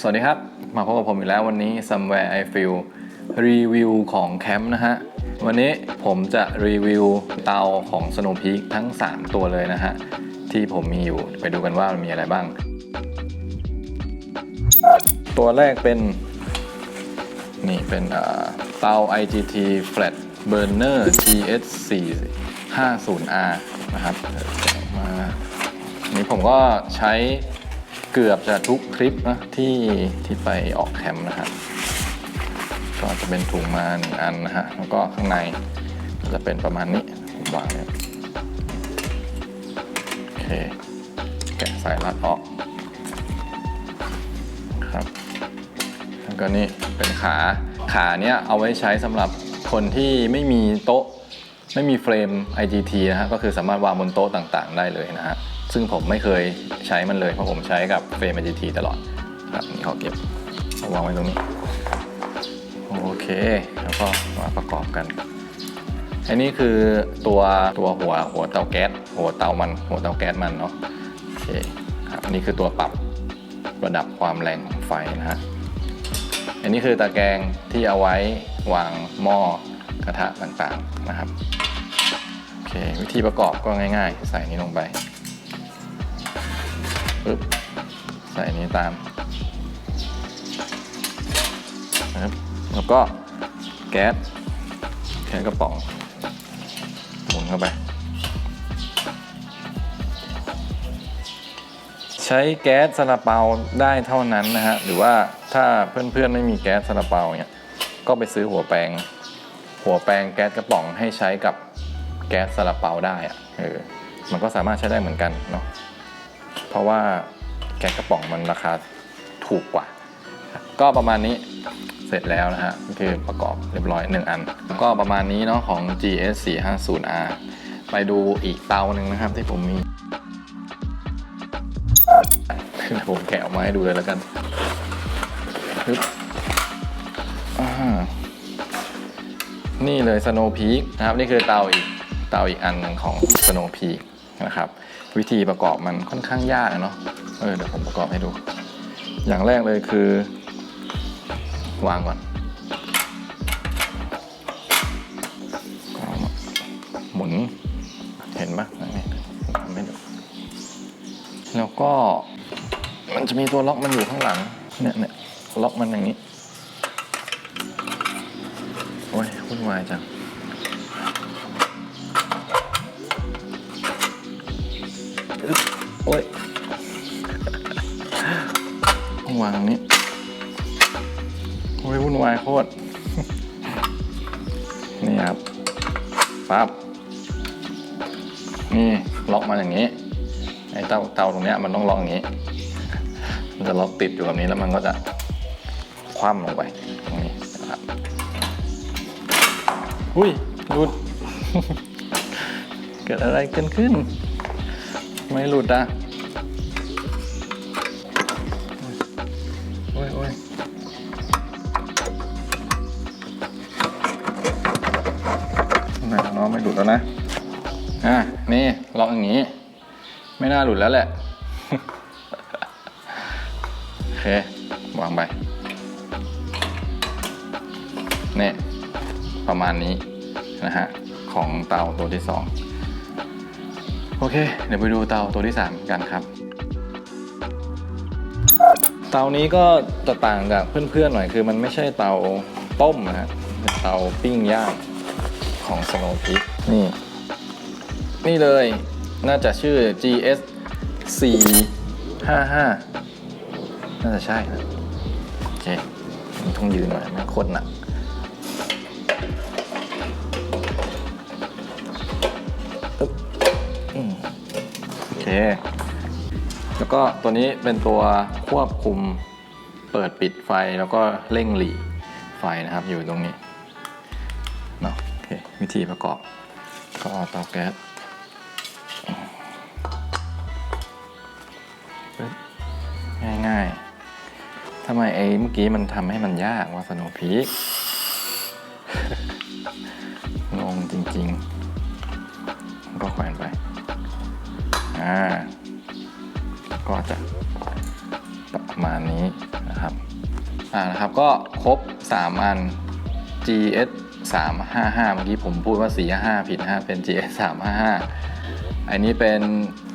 สวัสดีครับ มาพบกับผมอีกแล้ววันนี้ Somewhere I Feel รีวิวของแคมป์นะฮะ วันนี้ผมจะรีวิวเตาของ Snow Peak ทั้ง 3 ตัวเลยนะฮะ ที่ผมมีอยู่ไปดูกันว่ามันมีอะไรบ้าง ตัวแรกเป็น นี่เป็นเอ่อเตา IGT Flat Burner TS 4 50R นะครับเดี๋ยวแกะออกมาอันนี้ผมก็ใช้ เกือบจะทุกทริปนะที่ที่ไปออกแคมป์นะครับก็จะเป็นถุงมาหนึ่งอันนะฮะแล้วก็ข้างในก็จะเป็นประมาณนี้ผมวางเนี่ยโอเคแกะสายรัดออกครับแล้วก็นี่เป็นขาขาเนี้ยเอาไว้ใช้สำหรับคนที่ไม่มีโต๊ะไม่มีเฟรม IGT นะฮะก็คือสามารถวางบนโต๊ะต่างๆ ได้เลยนะฮะ ซึ่งผมไม่เคยใช้มันเลย เพราะผมใช้กับเฟรม IGT ตลอดครับนี่เขาเก็บเอาวางไว้ตรงนี้ โอเค แล้วก็มาประกอบกัน อันนี้คือตัวตัวหัวหัวเตาแก๊สหัวเตามันหัวเตาแก๊สมันเนาะโอเคครับนนี้คือตัวปรับระดับความแรงของไฟนะฮะอันนี้คือตะแกรงที่เอาไว้วางหม้อกระทะต่างๆนะครับโอเควิธีประกอบก็ง่าย ๆ ใส่นี้ลงไป ปึ๊บใส่นี้ตามนะครับแล้วก็แก๊สแก๊สกระป๋องหมุนเข้าไป ใช้แก๊สซาลาเปาได้เท่านั้นนะฮะหรือว่าถ้าเพื่อนๆไม่มีแก๊สซาลาเปาเนี่ยก็ไปซื้อหัวแปรงหัวแปรงแก๊สกระป๋องให้ใช้กับแก๊สซาลาเปาได้อะเออมันก็สามารถใช้ได้เหมือนกันเนาะ เพราะว่าแก๊สกระป๋องมันราคาถูกกว่า ก็ประมาณนี้เสร็จแล้วนะฮะก็คือประกอบเรียบร้อยหนึ่งอัน ก็ประมาณนี้เนาะของ GS 4 5 0 R ไปดูอีกเตาหนึ่งนะครับที่ผมมีเดี๋ยวผมแกะออกมาให้ดูเลยแล้วกันปึ๊บนี่เลย Snow Peak นะครับ นี่คือเตาอีกเตาอีกอันหนึ่งของ Snow Peak นะครับ วิธีประกอบมันค่อนข้างยากอะเนาะเออเดี๋ยวผมประกอบให้ดู อย่างแรกเลยคือ วางก่อนหมุนเห็นปะนี่ทำให้ดูแล้วก็มันจะมีตัวล็อกมันอยู่ข้างหลังเนี่ยเนี่ยล็อกมันอย่างนี้ โอ้ยวุ่นวายจัง โอ้ยวางตรงนี้ โอ้ยวุ่นวายโคตร นี่ครับปั๊บ นี่ล็อกมาอย่างนี้ ไอ้เตาเตาตรงเนี้ยมันต้องล็อกอย่างนี้ มันจะล็อกติดอยู่แบบนี้แล้วมันก็จะคว่ำลงไปตรงนี้นะครับอุ้ยหลุด เกิดอะไรเกันขึ้น ไม่หลุดอะโอ้ยโอ้ยน้องไม่หลุดแล้วนะ อะ นี่ลอกอย่างนี้ ไม่น่าหลุดแล้วแหละ โอเค วางไป เนี่ย ประมาณนี้นะฮะ ของเตาตัวที่2โอเค เดี๋ยวไปดูเตาตัวที่ 3 กันครับ เตานี้ก็จะต่างจากเพื่อนๆหน่อยคือมันไม่ใช่เตาต้มนะฮะเป็นเตาปิ้งย่างของ Snow Peak นี่ นี่เลยน่าจะชื่อ GS 455 น่าจะใช่นะโอเคมันต้องยืนหน่อยไม่โคตรหนัก แล้วก็ตัวนี้เป็นตัวควบคุมเปิดปิดไฟแล้วก็เร่งหลีไฟนะครับอยู่ตรงนี้เนาะโอเควิธีประกอบก็เอาเตาแก๊สง่ายๆทำไมไอ้เมื่อกี้มันทำให้มันยากว่าสโนพีงงจริง ๆ จะประมาณนี้นะครับนะครับอ่านะครับก็ครบ 3 อัน GS 355 เมื่อกี้ผมพูดว่า 455 ผิดนะฮะเป็น GS 355 อันนี้เป็น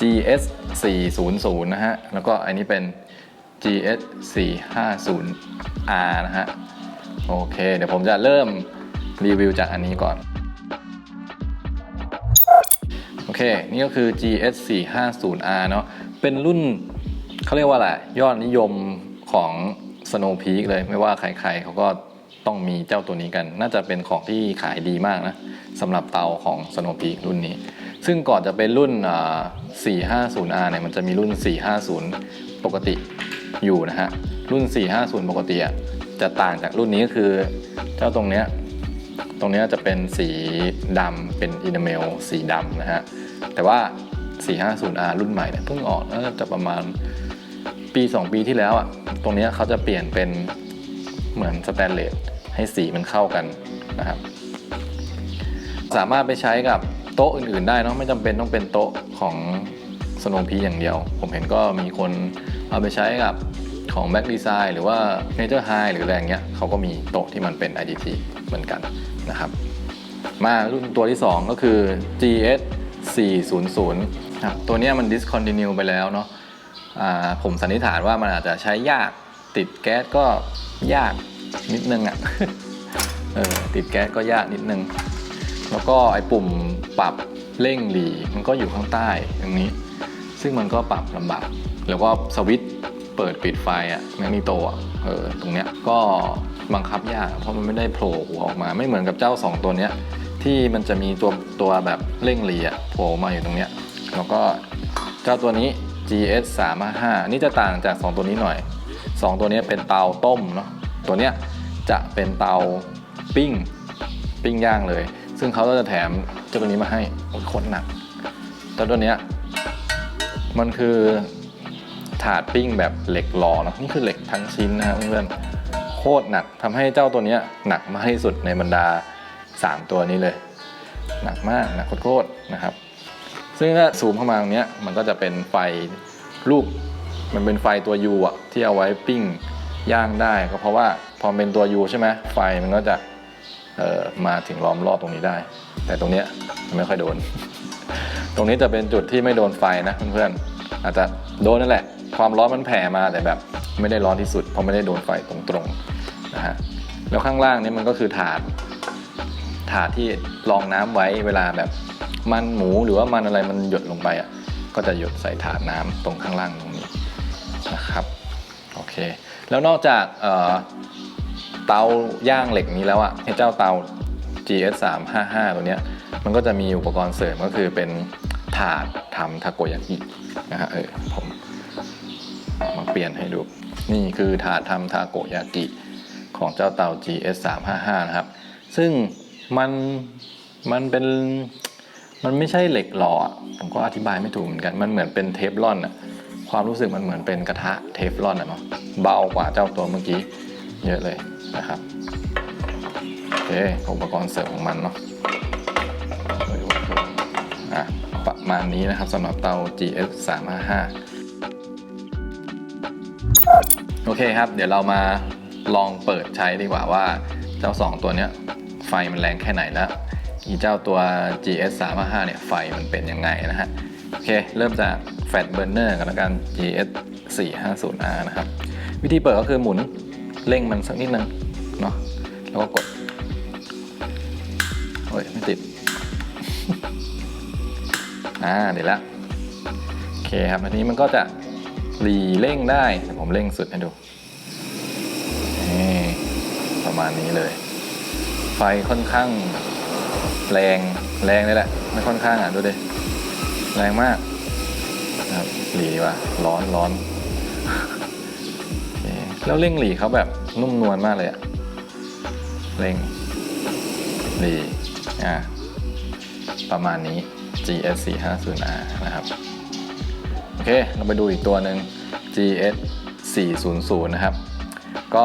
GS 400 นะฮะ แล้วก็อันนี้เป็น GS 450R นะฮะ โอเค เดี๋ยวผมจะเริ่มรีวิวจากอันนี้ก่อน โอเค นี่ก็คือ GS 450R เนาะเป็นรุ่น เขาเรียกว่าอะไรยอดนิยมของ Snow Peak เลยไม่ว่าใครๆเขาก็ต้องมีเจ้าตัวนี้กัน น่าจะเป็นของที่ขายดีมากนะสำหรับเตาของ Snow Peak รุ่นนี้ ซึ่งก่อนจะเป็นรุ่น 450R เนี่ยมันจะมีรุ่น 450 ปกติอยู่นะฮะ รุ่น 450 ปกติอะจะต่างจากรุ่นนี้ก็คือเจ้าตรงเนี้ยตรงเนี้ยจะเป็นสีดำเป็นอินาเมลสีดำนะฮะ แต่ว่า 450R รุ่นใหม่เนี่ยเพิ่งออกน่าจะประมาณ ปี 2 ปีที่แล้วอะตรงนี้เขาจะเปลี่ยนเป็นเหมือนสแตนเลสให้สีมันเข้ากันนะครับ สามารถไปใช้กับโต๊ะอื่นๆ ได้เนะไม่จำเป็นต้องเป็นโต๊ะของสโนพีอย่างเดียว ผมเห็นก็มีคนเอาไปใช้กับของ Back Design หรือว่า Nature High หรืออะไรงเงี้ยเขาก็มีโต๊ะที่มันเป็น IDT เหมือนกันนะครับ มารุ่นตัวที่ 2 ก็คือ GS 400ครับตัวเนี้ยมัน discontinue ไปแล้วเนาะ ผมสันนิษฐานว่ามันอาจจะใช้ยากติดแก๊สก็ยากนิดนึงอะ่ะเออติดแก๊สก็ยากนิดนึง แล้วก็ไอ้ปุ่มปรับเร่งหลีมันก็อยู่ข้างใต้ตรงนี้ ซึ่งมันก็ปรับลำบากแล้วก็สวิตช์เปิดปิดไฟอะแมกนิโตอะเออตรงเนี้ยก็บังคับยาก เพราะมันไม่ได้โผล่หัวออกมาไม่เหมือนกับเจ้า 2 ตัวเนี้ยที่มันจะมีตัวตัวแบบเร่งหลีอะโผล่มาอยู่ตรงเนี้ยแล้วก็เจ้าตัวนี้ GS 3 5นนี้จะต่างจาก 2 ตัวนี้หน่อย 2 ตัวนี้เป็นเตาต้มเนาะตัวเนี้ยจะเป็นเตาปิ้งปิ้งย่างเลย ซึ่งเขาก็จะแถมเจ้าตัวนี้มาให้โคตรหนักเจ้าตัวเนี้ยมันคือถาดปิ้งแบบเหล็กหล่อเนะนี่คือเหล็กทั้งชิ้นนะฮะเพื่อนโคตรหนักทำให้เจ้าตัวเนี้ยหนักมากที่สุดในบรรดา 3 ตัวนี้เลย หนักมากหนักโคตรๆนะครับ ซึ่งถ้าซูมเข้ามาตรงนี้มันก็จะเป็นไฟรูปมันเป็นไฟตัว U อะที่เอาไว้ปิ้งย่างได้ ก็เพราะว่าพอเป็นตัว U ใช่ไหมไฟมันก็จะเอ่อมาถึงล้อมรอบตรงนี้ได้ แต่ตรงเนี้ยไม่ค่อยโดน ตรงนี้จะเป็นจุดที่ไม่โดนไฟนะเพื่อนๆอาจจะโดนนั่นแหละ ความร้อนมันแผ่มาแต่แบบไม่ได้ร้อนที่สุด เพราะไม่ได้โดนไฟตรงๆนะฮะแล้วข้างล่างนี่มันก็คือถาดถาดที่รองน้ำไว้เวลาแบบ มันหมูหรือว่ามันอะไรมันหยดลงไปอะก็จะหยดใส่ถาดน้ำตรงข้างล่างตรงนี้นะครับโอเค แล้วนอกจากเตาย่างเหล็กนี้แล้วอะเจ้าเตา GS 3 5 5ตัวเนี้ยมันก็จะมีอุปกรณ์เสริมก็คือเป็นถาดทำทาโกยากินะฮะเออผมมาเปลี่ยนให้ดู นี่คือถาดทำทาโกยากิของเจ้าเตา GS 3 5 5นะครับ ซึ่งมันมันเป็น มันไม่ใช่เหล็กหล่อผมก็อธิบายไม่ถูกเหมือนกัน มันเหมือนเป็นเทฟลอนอะความรู้สึกมันเหมือนเป็นกระทะเทฟลอนอะเนาะเบากว่าเจ้าตัวเมื่อกี้เยอะเลยนะครับโอเคอุปกรณ์เสริมของมันเนาะปดูอะประมาณนี้นะครับสำหรับเตา GS 355โอเคครับ เดี๋ยวเรามาลองเปิดใช้ดีกว่าว่าเจ้า 2 ตัวเนี้ยไฟมันแรงแค่ไหนแล้ว อีเจ้าตัว GS 3 5 5เนี่ยไฟมันเป็นยังไงนะฮะ โอเค เริ่มจากแฟลชเบอร์เนอร์กันแล้วกัน GS 4 5 0 R นะครับ วิธีเปิดก็คือหมุนเร่งมันสักนิดนึงเนาะแล้วก็กดโอ้ย ไม่ติด อ่าเดี๋ยวละโอเคครับอันนี้มันก็จะรีเร่งได้เดี๋ยวผมเร่งสุดให้ดูประมาณนี้เลย ไฟค่อนข้าง แรงแรงเลยแหละไม่ค่อนข้างอะดูดิแรงมากนะครับหลีว่ะร้อนร้อนแล้วเร่งหลีเขาแบบนุ่มนวลมากเลยอะเร่งหลีอะประมาณนี้ GS 4 5 0 R นะครับ โอเค เราไปดูอีกตัวหนึ่ง GS 400 นะครับ ก็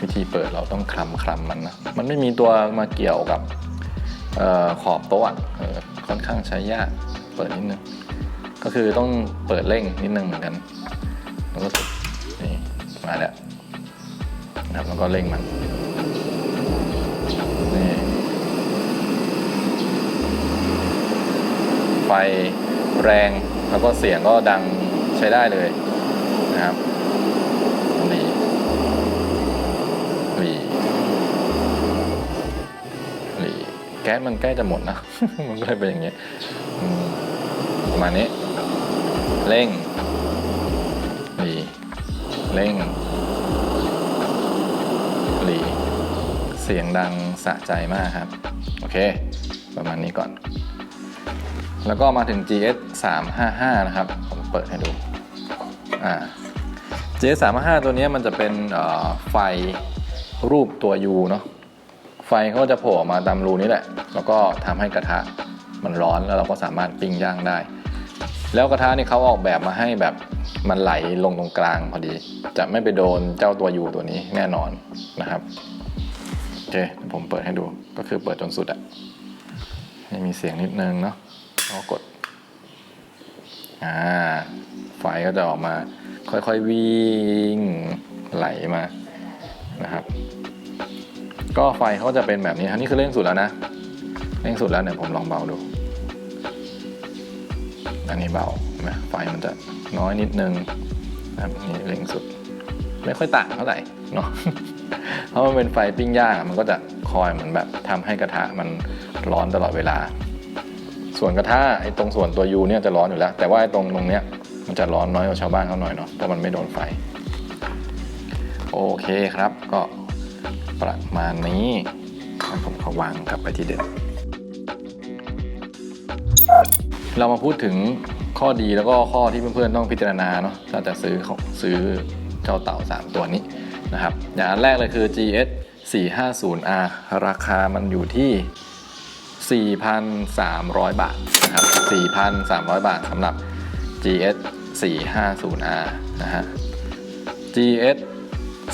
วิธีเปิดเราต้องคลำคลำมันนะ มันไม่มีตัวมาเกี่ยวกับ ขอบโต๊ะค่อนข้างใช้ยากเปิดนิดนึงก็คือต้องเปิดเร่งนิดนึงเหมือนกันแล้วก็สุดนี่มาแล้วนะครับแล้วก็เร่งมันนี่ไฟแรงแล้วก็เสียงก็ดังใช้ได้เลยนะครับหลีหลีหลีแก๊สมันใกล้จะหมดนะ มันก็เลยเป็นอย่างเงี้ยมประมาณนี้ เร่งหลีเร่งหลีเสียงดังสะใจมากครับ โอเค ประมาณนี้ก่อน แล้วก็มาถึง GS 355 นะครับ ผมเปิดให้ดู อ่า GS 355 ตัวนี้มันจะเป็นไฟรูปตัว U เนาะ ฟเขาจะโผล่ออกมาตามรูนี้แหละ แล้วก็ทำให้กระทะมันร้อนแล้วเราก็สามารถปิ้งย่างได้ แล้วกระทะนี่เขาออกแบบมาให้แบบมันไหลลงตรงกลางพอดี จะไม่ไปโดนเจ้าตัว U ตัวนี้แน่นอนนะครับโอเคยผมเปิดให้ดูก็คือเปิดจนสุดอะให้มีเสียงนิดนึงเนาะแล้วก็กดอ่าไฟก็จะออกมา ค่อยๆวิ่งไหลมานะครับ ก็ไฟเขาจะเป็นแบบนี้ครับนี่คือเร่งสุดแล้วนะเร่งสุดแล้วเนี่ยผมลองเบาดู อันนี้เบาเห็นไหมไฟมันจะน้อยนิดนึงนะครับนี่เร่งสุด ไม่ค่อยต่างเท่าไหร่เนาะเพราะมันเป็นไฟปิ้งย่างอะมันก็จะคอยเหมือนแบบทำให้กระทะมันร้อนตลอดเวลา ส่วนกระทะไอ้ตรงส่วนตัวยูเนี่ยจะร้อนอยู่แล้ว แต่ว่าไอ้ตรงตรงเนี้ยมันจะร้อนน้อยกว่าชาวบ้านเขาหน่อยเนาะเพราะมันไม่โดนไฟ โอเคครับก็ ประมาณนี้ผมขอวางกลับไปที่เดิมเรามาพูดถึงข้อดีแล้วก็ข้อที่เพื่อนๆต้องพิจารณาเนาะถ้าจะซื้อของซื้อเจ้าเต่า 3 ตัวนี้นะครับอย่างแรกเลยคือ GS 450R ราคามันอยู่ที่ 4,300 บาทนะครับ 4,300 บาทสำหรับ GS 450R นะฮะ GS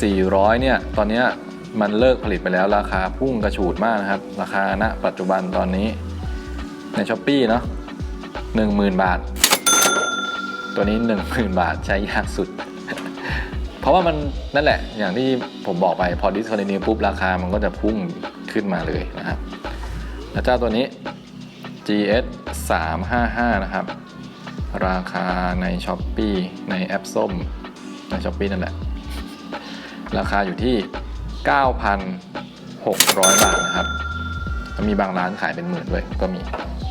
400 เนี่ย ตอนเนี้ย มันเลิกผลิตไปแล้วราคาพุ่งกระฉูดมากนะครับ ราคาณปัจจุบันตอนนี้ใน s h อ p e e เนาะ10,000บาท ตัวนี้10,000บาทใช้ยากสุด เพราะว่ามันนั่นแหละ อย่างที่ผมบอกไปพอดิสคอน t i นิวปุ๊บราคามันก็จะพุ่งขึ้นมาเลยนะครับแล้วเจ้าตัวนี้ GS 355 นะครับ ราคาใน s h อ p e e ในแอปส้ม ใน s h อ p e e นั่นแหละ ราคาอยู่ที่ 9,600 บาทนะครับ มีบางร้านขายเป็นหมื่นด้วยก็มี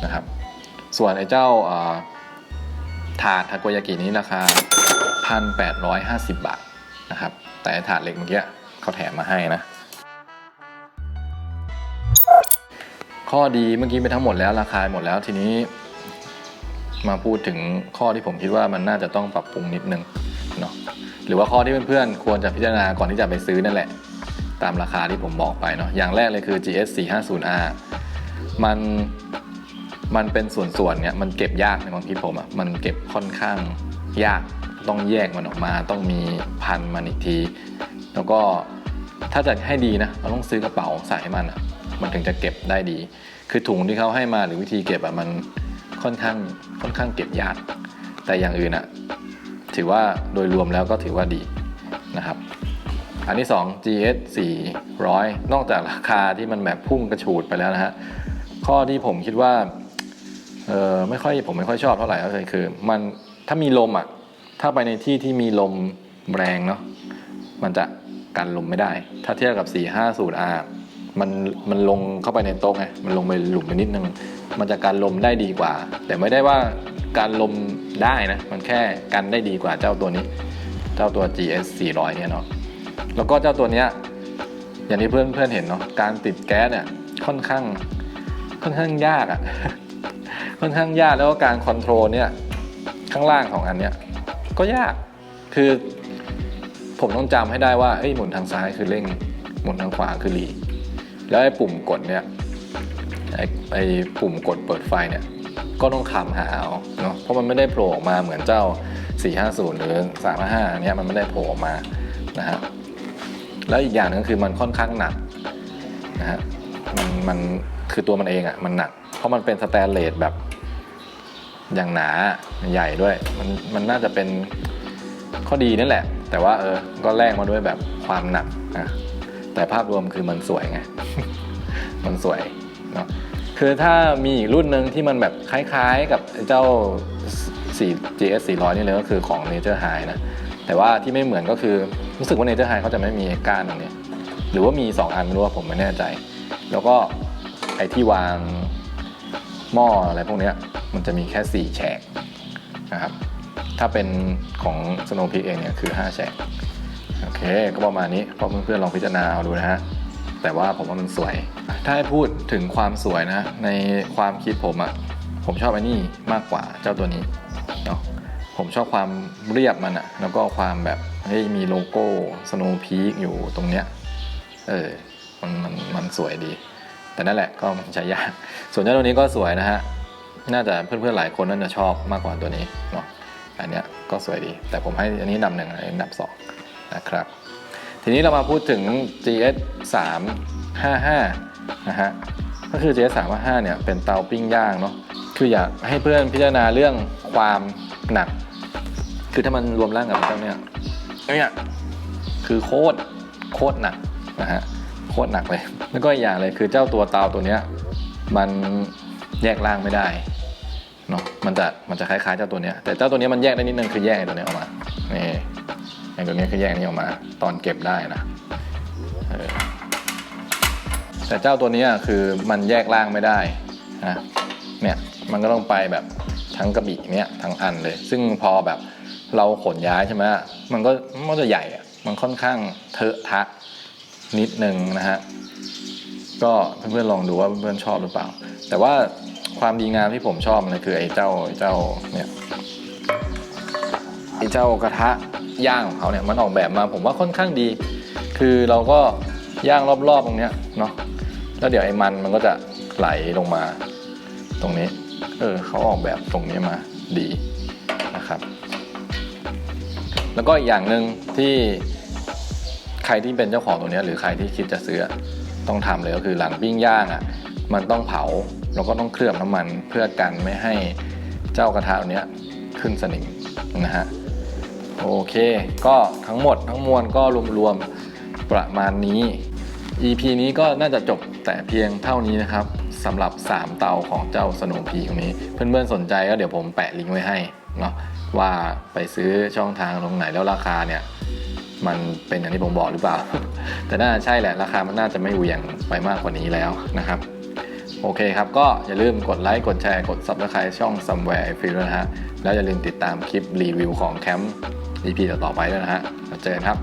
นะครับ ส่วนไอ้เจ้าถาดทาโกยากินี้ราคา 1,850 บาทนะครับ แต่ถาดเหล็กเมื่อกี้เขาแถมมาให้นะ ข้อดีเมื่อกี้ไปทั้งหมดแล้วราคาหมดแล้วทีนี้ มาพูดถึงข้อที่ผมคิดว่ามันน่าจะต้องปรับปรุงนิดนึงเนาะหรือว่าข้อที่เพื่อนๆควรจะพิจารณาก่อนที่จะไปซื้อนั่นแหละ ตามราคาที่ผมบอกไปเนาะอย่างแรกเลยคือ GS 450R มันมันเป็นส่วนๆเนี่ยมันเก็บยากในความคิดผมอะ่ะมันเก็บค่อนข้างยากต้องแยกมันออกมา ต้องมีพันมันอีกที แล้วก็ถ้าจะให้ดีนะเราต้องซื้อกระเป๋าใส่ให้มันอะ่ะมันถึงจะเก็บได้ดี คือถุงที่เขาให้มาหรือวิธีเก็บอะ่ะมันค่อนข้างค่อนข้างเก็บยาก แต่อย่างอื่นอะ่ะถือว่าโดยรวมแล้วก็ถือว่าดีนะครับ อันที่ 2 GS 400 นอกจากราคาที่มันแบบพุ่งกระฉูดไปแล้วนะฮะ ข้อที่ผมคิดว่า เออไม่ค่อยผมไม่ค่อยชอบเท่าไหร่ก็คือคือ มันถ้ามีลมอะ ถ้าไปในที่ที่มีลมแรงเนาะ มันจะกันลมไม่ได้ ถ้าเทียบกับ 450R มันมันลงเข้าไปในโต๊ะไง มันลงไปหลุมไปนิดนึง มันจะกันลมได้ดีกว่า แต่ไม่ได้ว่าการลมได้นะ มันแค่กันได้ดีกว่าเจ้าตัวนี้ เจ้าตัว GS 400เนี่ยเนาะ แล้วก็เจ้าตัวเนี้ยอย่างที่เพื่อนเพื่อนเห็นเนาะการติดแก๊สเนี่ยค่อนข้างค่อนข้างยากอะ่ะค่อนข้างยากแล้วก็การคอนโทรลเนี่ยข้างล่างของอันเนี้ยก็ยากคือผมต้องจำให้ได้ว่าเอ้ยหมุนทางซ้ายคือเร่งหมุนทางขวาคือหลีแล้วไอ้ปุ่มกดเนี่ยไอ้ไอ้ปุ่มกดเปิดไฟเนี่ยก็ต้องคำหาเอาเนาะเพราะมันไม่ได้โผล่ออกมาเหมือนเจ้า 450 หรือ 355เนี่ยมันไม่ได้โผล่ออกมานะฮะ แล้วอีกอย่างหนึงก็คือมันค่อนข้างหนักนะฮะมันมันคือตัวมันเองอะ่ะมันหนัก เพราะมันเป็นสแตนเลสแบบอย่างหนาใหญ่ด้วย มันมันน่าจะเป็นข้อดีนั่นแหละ แต่ว่าเออก็แลกมาด้วยแบบความหนักนะแต่ภาพรวมคือมันสวยไง มันสวยเนาะคือถ้ามีอีกรุ่นหนึ่งที่มันแบบคล้ายๆกับเจ้า 4 GS 400 นี่เลยก็คือของ Nature High นะ แต่ว่าที่ไม่เหมือนก็คือรู้สึกว่า Nature High เขาจะไม่มีก้านตรงนี้หรือว่ามี 2 อันไม่รู้ว่าผมไม่แน่ใจ แล้วก็ไอ้ที่วางหม้ออะไรพวกนี้มันจะมีแค่ 4 แฉกนะครับ ถ้าเป็นของ Snow Peak เองเนี่ยคือ 5 แฉก โอเค ก็ประมาณนี้ก็เพื่อนๆลองพิจารณาเอาดูนะฮะ แต่ว่าผมว่ามันสวย ถ้าให้พูดถึงความสวยนะ ในความคิดผมอะผมชอบไอ้นี่มากกว่าเจ้าตัวนี้เนาะ ผมชอบความเรียบมันอะแล้วก็ความแบบเฮ้ยมีโลโก้ Snow Peak อยู่ตรงเนี้ยเออมันมันมันสวยดี แต่นั่นแหละก็มันใช้ยาก ส่วนเจ้าตัวนี้ก็สวยนะฮะ น่าจะเพื่อนๆหลายคนน่าจะชอบมากกว่าตัวนี้เนาะอันเนี้ยก็สวยดี แต่ผมให้อันนี้นำหนึ่งอันนี้นำสองนะครับ ทีนี้เรามาพูดถึง GS 355นะฮะก็คือ GS 355เนี่ยเป็นเตาปิ้งย่างเนาะคืออยากให้เพื่อนพิจารณาเรื่องความ หนัก คือถ้ามันรวมร่างกับเจ้าเนี่ยเนี่ยคือโคตรโคตรหนักนะฮะโคตรหนักเลย แล้วก็อีกอย่างเลยคือเจ้าตัวเตาตัวเนี้ยมันแยกร่างไม่ได้เนาะมันจะมันจะคล้ายๆเจ้าตัวเนี้ยแต่เจ้าตัวเนี้ยมันแยกได้นิดนึงคือแยกตัวเนี้ยออกมานี่ไอ้ตัวเนี้ยคือแยกนี้ออกมา ตอนเก็บได้นะแต่เจ้าตัวเนี้ยคือมันแยกร่างไม่ได้นะเนี่ยมันก็ต้องไปแบบ ทั้งกระบี่เนี้ยทั้งอันเลย ซึ่งพอแบบเราขนย้ายใช่ไหมมันก็มันจะใหญ่มันค่อนข้างเทอะทะนิดนึงนะฮะก็เพื่อนๆลองดูว่าเพื่อนๆชอบหรือเปล่า แต่ว่าความดีงามที่ผมชอบมันคือไอ้เจ้าไอ้เจ้าเนี่ยไอ้เจ้ากระทะย่างของเขาเนี่ยมันออกแบบมาผมว่าค่อนข้างดี คือเราก็ย่างรอบๆตรงเนี้ยเนาะแล้วเดี๋ยวไอ้มันมันก็จะไหลลงมาตรงนี้ เออเขาออกแบบตรงนี้มาดีนะครับ แล้วก็อีกอย่างหนึ่งที่ใครที่เป็นเจ้าของตัวนี้หรือใครที่คิดจะซื้อต้องทำเลยก็คือหลังปิ้งย่างอะมันต้องเผาแล้วก็ต้องเคลือบน้ำมันเพื่อกันไม่ให้เจ้ากระทะตัวเนี้ยขึ้นสนิมนะฮะโอเค ก็ทั้งหมดทั้งมวลก็รวมๆประมาณนี้ EP นี้ก็น่าจะจบแต่เพียงเท่านี้นะครับ สำหรับ 3 เตาของเจ้าสโนพีตรงนี้ เพื่อนๆสนใจก็เดี๋ยวผมแปะลิงก์ไว้ให้เนาะว่าไปซื้อช่องทางตรงไหนแล้วราคาเนี่ยมันเป็นอย่างที่ผมบอกหรือเปล่า แต่น่าจะใช่แหละราคามันน่าจะไม่เหวี่ยงไปมากกว่านี้แล้วนะครับ โอเคครับ ก็อย่าลืมกดไลค์กดแชร์กด Subscribe ช่อง Somewhere I Feel ด้วยนะฮะ แล้วอย่าลืมติดตามคลิปรีวิวของแคมป์ EP ต่อๆไปด้วยนะฮะเจอกันครับ